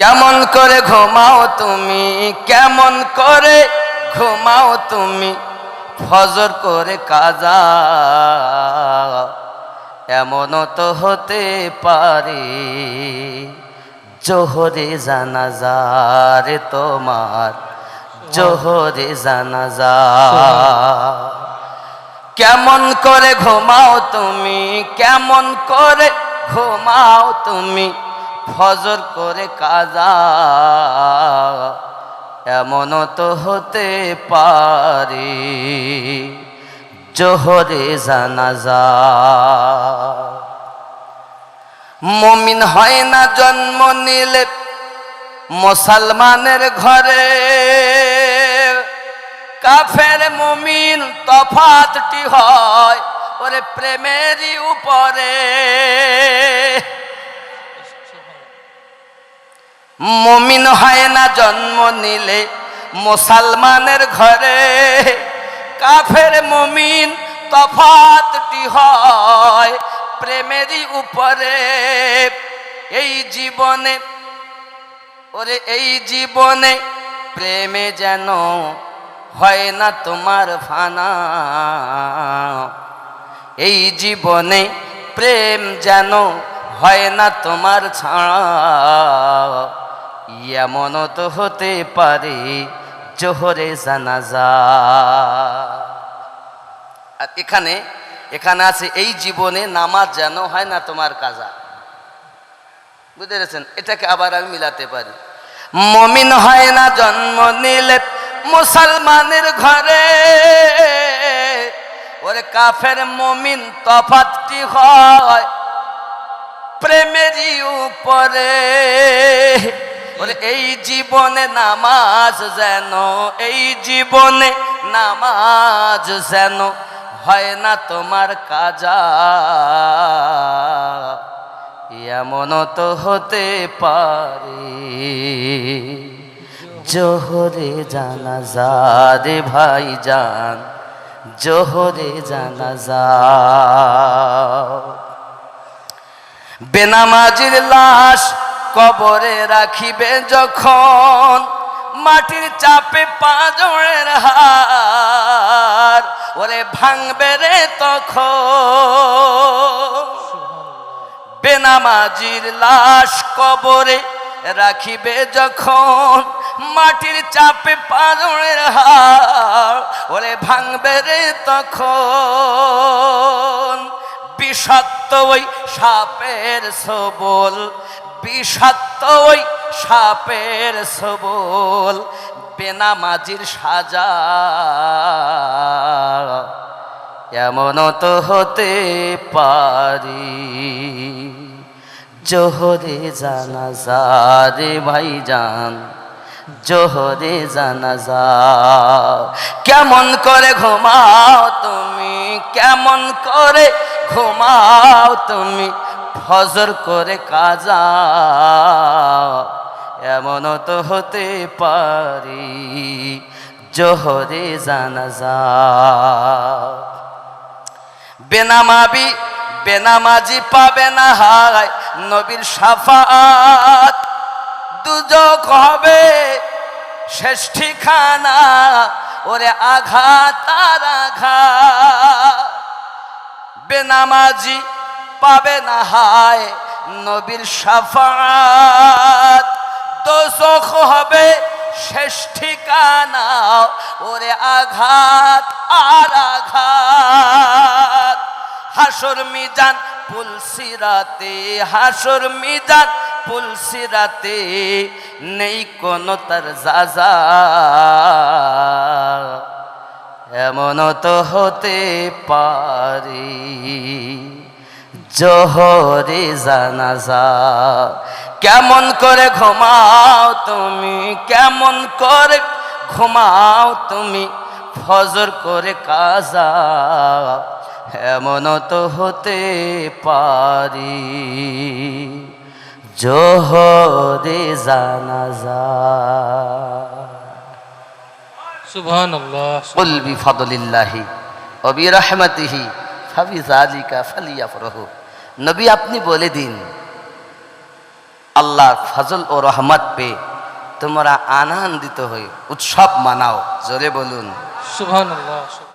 কেমন করে ঘুমাও তুমি? কেমন করে ঘুমাও তুমি? ফজর করে কাজা এমনও তো হতে পারে। জোহরে জানাজা রে তোমার, জোহরে জানাজা কেমন করে ঘুমাও তুমি? কেমন করে ঘুমাও তুমি? ফজর করে কাজা এমনও তো হতে পারি জোহরে জানাজা। মমিন হয় না জন্ম নিলে মুসলমানের ঘরে। কাফের মুমিন তফাতটি হয় ওরে প্রেমেরই উপরে। মমিন হয় না জন্ম নিলে মুসলমানের ঘরে কাফের মমিন তফাতটি হয় প্রেমেরই উপরে। এই জীবনে, ওরে এই জীবনে প্রেমে যেন হয় না তোমার ফানা। এই জীবনে প্রেম যেন হয় না তোমার ছাড়া। এমনও তো হতে পারে জোহরে জানাজা। আর এখানে এখানে আছে, এই জীবনে নামাজ যেন হয় না তোমার কাজা। বুঝতে পেরেছেন? এটাকে আবার আমি মিলাতে পারি। মমিন হয় না জন্ম নিলে মুসলমানের ঘরে। ওরে কাফের মমিন তফাতটি হয় প্রেমেরই উপরে। ওরে এই জীবনে নামাজ যেন, এই জীবনে নামাজ যেন হয় না তোমার কাজা। এমনও তো হতে পারে, জোহরে জানাজা রে ভাই যান জোহরে জানাজা। বেনামাজির লাশ কবরে রাখিবে যখন মাটির চাপে পাঁজরের হার, ওরে ভাঙবে রে তখন। বেনামাজির লাশ কবরে রাখিবে যখন মাটির চাপে পাঁজরের হার, ওরে ভাঙবে রে তখন। বিষাক্ত ওই সাপের সবল, বিষাক্ত ওই সাপের সবল, বেনামাজির সাজা। এমনও তো হতে পারি, জোহরে জানাজা রে ভাই যান জোহরে জানাজা কেমন করে ঘুমাও তুমি? কেমন করে ঘুমাও তুমি? ফজর করে কাজা। এমনও তো হতে পারি। জোহরে জানাজা বেনামাবি, বেনামাজি পাবে না হায়। নবীর সাফাত দুজক হবে। শেষ ওরে আঘাত আর আঘাত। বেনামাজি পাবে না হায় নবীর সাফাত দোষক হবে শেষ ওরে আঘাত আর আঘাত। হাসর মিজান পুলসিরাতে হাসর মিজান পুলসিরাতে নেই কোনো তার যাজা। এমনও তো হতে পারি, জোহরে জানাজা। কেমন করে ঘুমাও তুমি, কেমন করে ঘুমাও তুমি, ফজর করে কাজা। এমনও তো হতে পারি। জোহরে জানাজা। সুবহানাল্লাহ কুল বিফাদলিল্লাহি ও নবী আপনি বলে দিন আল্লাহ ফজল ও রহমত পে তোমরা আনন্দিত হয়ে উৎসব মানাও। জোরে বলুন।